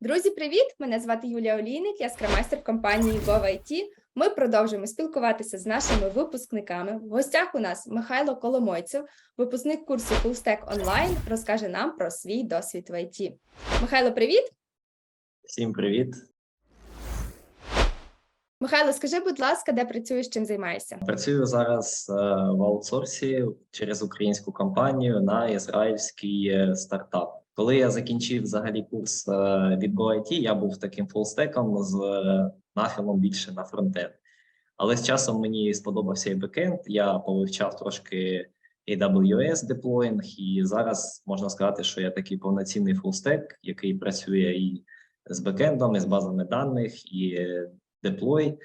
Друзі, привіт! Мене звати Юлія Олійник, я скрамайстер компанії GoVIT. Ми продовжуємо спілкуватися з нашими випускниками. В гостях у нас Михайло Коломойцев, випускник курсу FullStack Online, розкаже нам про свій досвід в ІТ. Михайло, привіт! Всім привіт! Михайло, скажи, будь ласка, де працюєш, чим займаєшся? Працюю зараз е, в аутсорсі через українську компанію на ізраїльський е, стартап. Коли я закінчив взагалі курс е, від GoIT, я був таким фулстеком з е, нахилом більше на фронтенд. Але з часом мені сподобався і бекенд. Я повивчав трошки AWS деплоїнг, і зараз можна сказати, що я такий повноцінний фулстек, який працює і з бекендом, і з базами даних, і деплой.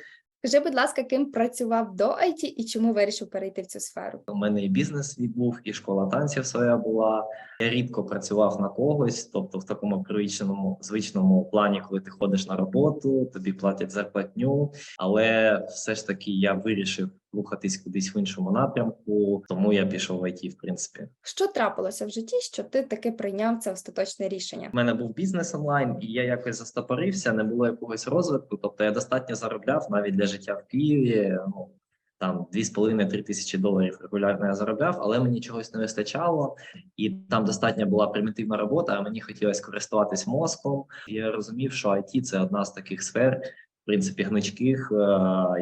Скажи, будь ласка, ким працював до IT і чому вирішив перейти в цю сферу? У мене і бізнес свій був, і школа танців своя була. Я рідко працював на когось, тобто в такому привичному звичному плані, коли ти ходиш на роботу, тобі платять зарплатню. Але все ж таки я вирішив рухатись кудись в іншому напрямку, тому я пішов в ІТ, в принципі. Що трапилося в житті, що ти таки прийняв це остаточне рішення? У мене був бізнес онлайн, і я якось застопорився, не було якогось розвитку. Тобто я достатньо заробляв навіть для життя в Києві. Ну там 2,5-3 тисячі доларів регулярно я заробляв, але мені чогось не вистачало, і там достатньо була примітивна робота. А мені хотілося користуватись мозком. І я розумів, що IT – це одна з таких сфер. Принципі, гнучких, е,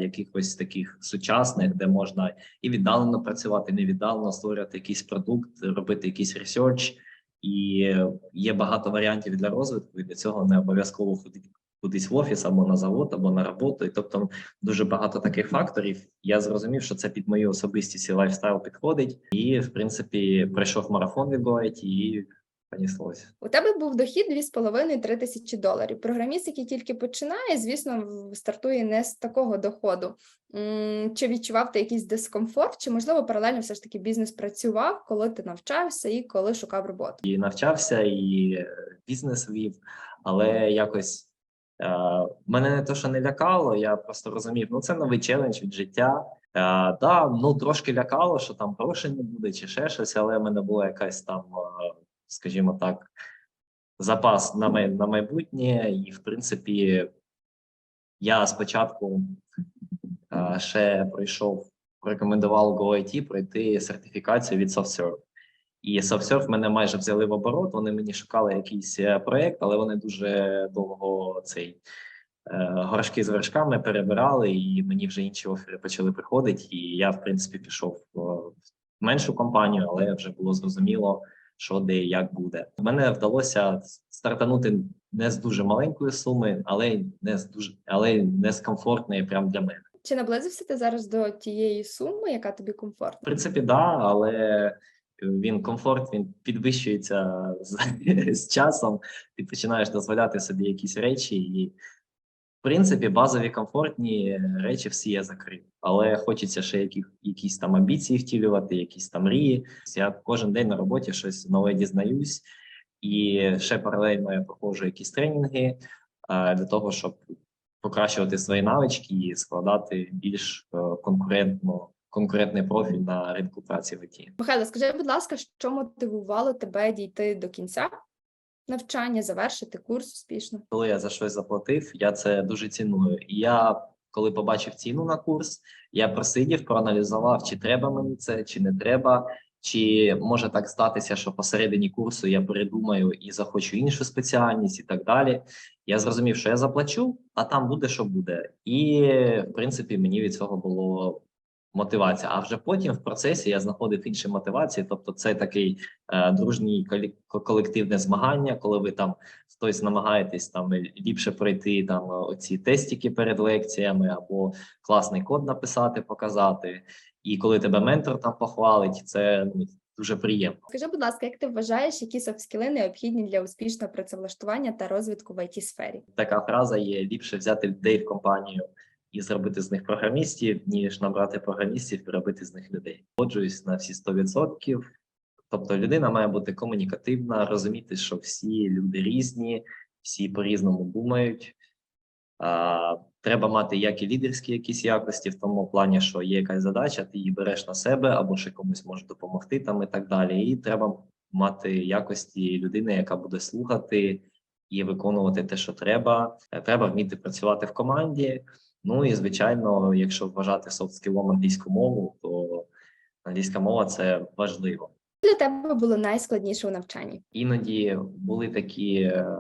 якихось таких сучасних, де можна і віддалено працювати, і не створювати якийсь продукт, робити якийсь ресерч, і є багато варіантів для розвитку, і для цього не обов'язково ходити кудись в офіс або на завод, або на роботу. І тобто дуже багато таких факторів. Я зрозумів, що це під мою особистість і лайфстайл підходить. І в принципі пройшов марафон від GoIT і поніслося. У тебе був дохід 2,5-3 тисячі доларів. Програміст, який тільки починає, звісно, стартує не з такого доходу. Чи відчував ти якийсь дискомфорт, чи можливо паралельно все ж таки бізнес працював, коли ти навчався і коли шукав роботу? і навчався, і е, бізнес вів, але якось е, мене не то, що не лякало, я просто розумів, ну це новий челендж від життя. Е, да, ну трошки лякало, що там грошей не буде чи ще щось, але в мене була якась там, е, скажімо так, запас на, май, на майбутнє, і в принципі, я спочатку ще пройшов, порекомендував GoIT пройти сертифікацію від SoftServe. І SoftServe мене майже взяли в оборот. Вони мені шукали якийсь е, проект, але вони дуже довго цей е, горшки з вершками перебирали, і мені вже інші офери почали приходити. І я, в принципі, пішов в меншу компанію, але вже було зрозуміло, що де і як буде. Мене вдалося стартанути не з дуже маленької суми, але не з дуже, але не з комфортної, прям для мене. Чи наблизився ти зараз до тієї суми, яка тобі комфортна? В принципі, да, але він комфорт він підвищується з, з часом. Ти починаєш дозволяти собі якісь речі, і принципі, базові комфортні речі всі я закрив. Але хочеться ще яких, якісь там амбіції втілювати, якісь там мрії. Я кожен день на роботі щось нове дізнаюсь, і ще паралельно я проходжу якісь тренінги для того, щоб покращувати свої навички і складати більш е, конкурентно конкурентний профіль на ринку праці в ІТ. Михайло, скажи, будь ласка, що мотивувало тебе дійти до кінця навчання, завершити курс успішно? Коли я за щось заплатив, я це дуже ціную. Я, коли побачив ціну на курс, я просидів, проаналізував, чи треба мені це, чи не треба. Чи може так статися, що посередині курсу я передумаю і захочу іншу спеціальність, і так далі. Я зрозумів, що я заплачу, а там буде, що буде. І в принципі мені від цього було мотивація. А вже потім в процесі я знаходив інші мотивації. Тобто, це такий е, дружній колективне змагання, коли ви там хтось намагаєтесь там ліпше пройти там оці тестики перед лекціями, або класний код написати, показати. І коли тебе ментор там похвалить, це ну, дуже приємно. Скажи, будь ласка, як ти вважаєш, які софт-скіли необхідні для успішного працевлаштування та розвитку в it сфері? Така фраза є: ліпше взяти людей в компанію і зробити з них програмістів, ніж набрати програмістів і робити з них людей. Погоджуюсь на всі 100%. Тобто людина має бути комунікативна, розуміти, що всі люди різні, всі по-різному думають. Треба мати як і лідерські якісь якості, в тому плані, що є якась задача, ти її береш на себе або ще комусь може допомогти там і так далі. І треба мати якості людини, яка буде слухати і виконувати те, що треба. Е, Треба вміти працювати в команді. Ну і звичайно, якщо вважати софт-скілом англійську мову, то англійська мова це важливо. Для тебе було найскладніше у навчанні? Іноді були такі е,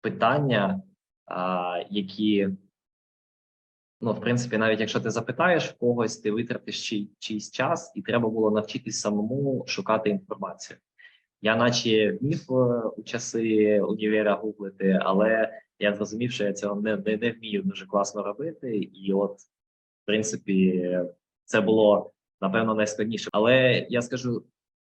питання, які, ну, в принципі, навіть якщо ти запитаєш в когось, ти витратиш чий, чийсь час, і треба було навчитись самому шукати інформацію. Я, наче вмів е, у часи універа гуглити, але я зрозумів, що я цього не, не, не вмію дуже класно робити. І от, в принципі, це було напевно найскладніше. Але я скажу,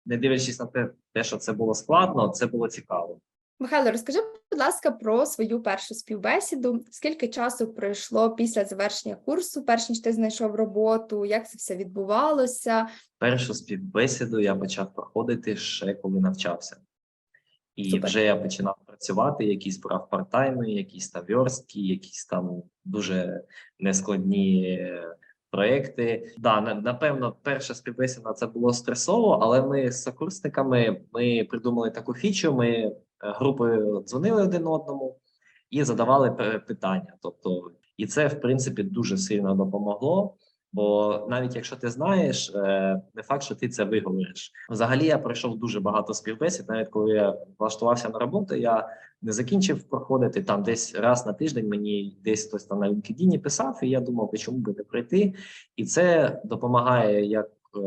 не дивлячись на те, те, що це було складно, це було цікаво. Михайло, розкажи, будь ласка, про свою першу співбесіду. Скільки часу пройшло після завершення курсу, перш ніж ти знайшов роботу? Як це все відбувалося? Першу співбесіду я почав проходити ще коли навчався. І Супер. вже я починав працювати, якісь брав партайми, якісь там верстки, якісь там дуже нескладні е, проекти. Да, напевно, перша співбесіда це було стресово, але ми з сокурсниками ми придумали таку фічу. Ми е, групою дзвонили один одному і задавали питання. Тобто, і це в принципі дуже сильно допомогло. Бо навіть якщо ти знаєш, е, не факт, що ти це виговориш. Взагалі, я пройшов дуже багато співбесід. Навіть коли я влаштувався на роботу, я не закінчив проходити там десь раз на тиждень. Мені десь хтось там на LinkedIn писав, і я думав, чому би не пройти. І це допомагає як е,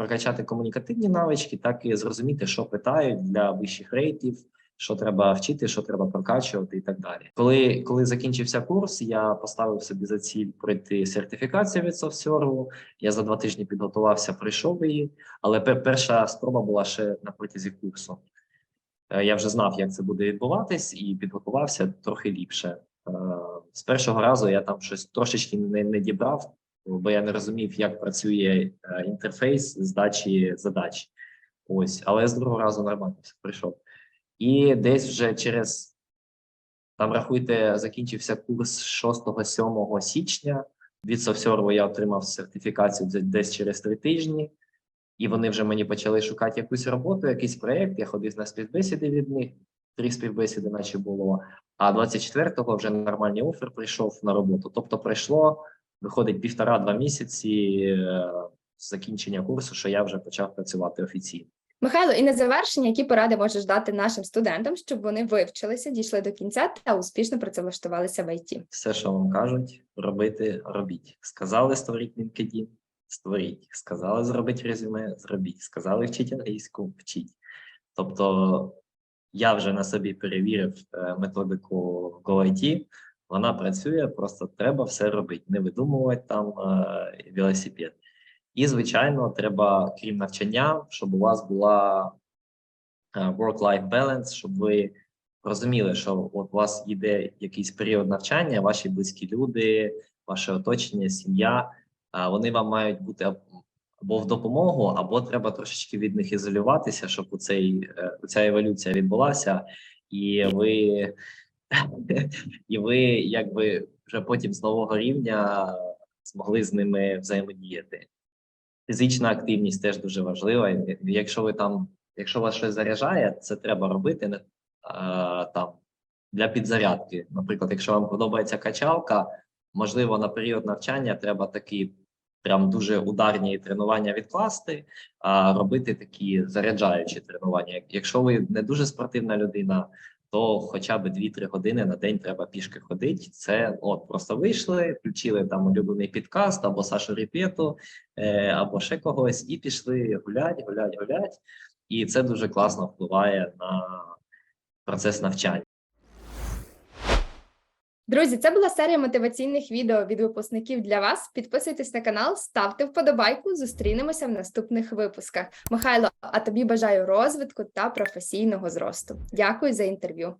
прокачати комунікативні навички, так і зрозуміти, що питають для вищих рейтів, що треба вчити, що треба прокачувати, і так далі. Коли, коли закінчився курс, я поставив собі за ціль пройти сертифікацію від SoftServe. Я за два тижні підготувався, пройшов її, але пер- перша спроба була ще на протязі курсу. Е, Я вже знав, як це буде відбуватись, і підготувався трохи ліпше. Е, З першого разу я там щось трошечки не, не дібрав, бо я не розумів, як працює е, інтерфейс здачі задач. Ось, але з другого разу нормально все прийшов. І десь вже через там рахуйте, закінчився курс 6-7 січня. Від SoftServe я отримав сертифікацію десь через три тижні, і вони вже мені почали шукати якусь роботу, якийсь проєкт. Я ходив на співбесіди від них. Три співбесіди, наче було. А 24-го вже нормальний офер прийшов на роботу. Тобто, пройшло, виходить півтора-два місяці е, з закінчення курсу, що я вже почав працювати офіційно. Михайло, і на завершення, які поради можеш дати нашим студентам, щоб вони вивчилися, дійшли до кінця та успішно працевлаштувалися в ІТ? все, що вам кажуть, робити, робіть. Сказали створіть LinkedIn, створіть. Сказали зробити резюме, зробіть. Сказали вчіть англійську, вчіть. Тобто я вже на собі перевірив е, методику GoIT, вона працює, просто треба все робити, не видумувати там е, велосипед. І, звичайно, треба, крім навчання, щоб у вас була е, work-life balance, щоб ви розуміли, що от у вас йде якийсь період навчання, ваші близькі люди, ваше оточення, сім'я, вони вам мають бути або в допомогу, або треба трошечки від них ізолюватися, щоб у цей е, ця еволюція відбулася, і ви, і ви якби вже потім з нового рівня змогли з ними взаємодіяти. Фізична активність теж дуже важлива. Якщо ви там, якщо вас щось заряджає, це треба робити не там для підзарядки. Наприклад, якщо вам подобається качалка, можливо, на період навчання треба такі прям дуже ударні тренування відкласти, а робити такі заряджаючі тренування. Якщо ви не дуже спортивна людина, то хоча б 2-3 години на день треба пішки ходити. Це от просто вийшли, включили там улюблений підкаст або Сашу Репету, е, або ще когось, і пішли гулять, гулять, гулять. І це дуже класно впливає на процес навчання. Друзі, це була серія мотиваційних відео від випускників для вас. Підписуйтесь на канал, ставте вподобайку. Зустрінемося в наступних випусках. Михайло, а тобі бажаю розвитку та професійного зросту. Дякую за інтерв'ю.